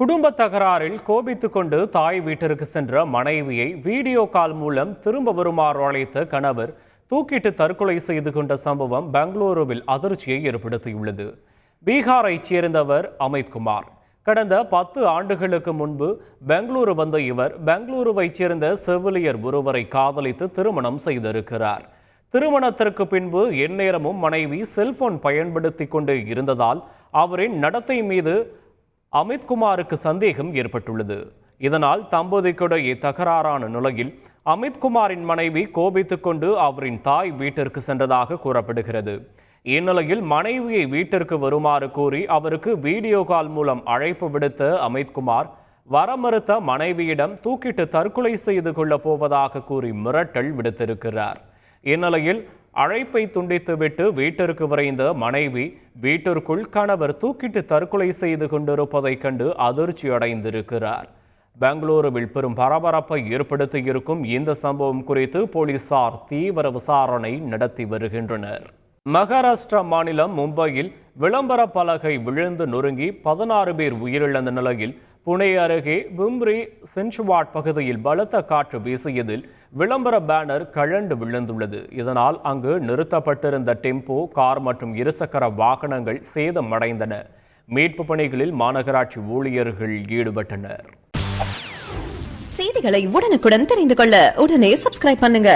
குடும்ப தகராறில் கோபித்துக் கொண்டு தாய் வீட்டிற்கு சென்ற மனைவியை வீடியோ கால் மூலம் திரும்ப வருமாறு அழைத்த கணவர் தூக்கிட்டு தற்கொலை செய்து கொண்ட சம்பவம் பெங்களூருவில் அதிர்ச்சியை ஏற்படுத்தியுள்ளது. பீகாரைச் சேர்ந்தவர் அமித்குமார் கடந்த பத்து ஆண்டுகளுக்கு முன்பு பெங்களூரு வந்த இவர் பெங்களூருவைச் சேர்ந்த செவிலியர் ஒருவரை காதலித்து திருமணம் செய்திருக்கிறார். திருமணத்திற்கு பின்பு எந்நேரமும் மனைவி செல்போன் பயன்படுத்தி கொண்டு இருந்ததால் அவரின் நடத்தை மீது அமித்குமாருக்கு சந்தேகம் ஏற்பட்டுள்ளது. இதனால் தம்பதிக்கிடையே தகராறான நிலையில் அமித்குமாரின் மனைவி கோபித்துக் கொண்டு அவரின் தாய் வீட்டிற்கு சென்றதாக கூறப்படுகிறது. இந்நிலையில் மனைவியை வீட்டிற்கு வருமாறு கூறி அவருக்கு வீடியோ கால் மூலம் அழைப்பு விடுத்த அமித்குமார் வர மறுத்த மனைவியிடம் தூக்கிட்டு தற்கொலை செய்து கொள்ளப் போவதாக கூறி மிரட்டல் விடுத்திருக்கிறார். இந்நிலையில் அழைப்பை துண்டித்துவிட்டு வீட்டிற்கு விரைந்த மனைவி வீட்டிற்குள் கணவர் தூக்கிட்டு தற்கொலை செய்து கொண்டிருப்பதைக் கண்டு அதிர்ச்சி அடைந்திருக்கிறார் பெங்களூருவில் பெரும் பரபரப்பை ஏற்படுத்தியிருக்கும் இந்த சம்பவம் குறித்து போலீசார் தீவிர விசாரணை நடத்தி வருகின்றனர். மகாராஷ்டிரா மாநிலம் மும்பையில் விளம்பர பலகை விழுந்து நொறுங்கி பதினாறு பேர் உயிரிழந்த நிலையில் புனே அருகே பிம்ரி சென்சுவாட் பகுதியில் பலத்த காற்று வீசியதில் விளம்பர பேனர் கழண்டு விழுந்துள்ளது. இதனால் அங்கு நிறுத்தப்பட்டிருந்த டெம்போ கார் மற்றும் இருசக்கர வாகனங்கள் சேதமடைந்தன. மீட்பு பணிகளில் மாநகராட்சி ஊழியர்கள் ஈடுபட்டனர். செய்திகளை உடனுக்குடன் தெரிந்து கொள்ள உடனே சப்ஸ்கிரைப் பண்ணுங்க.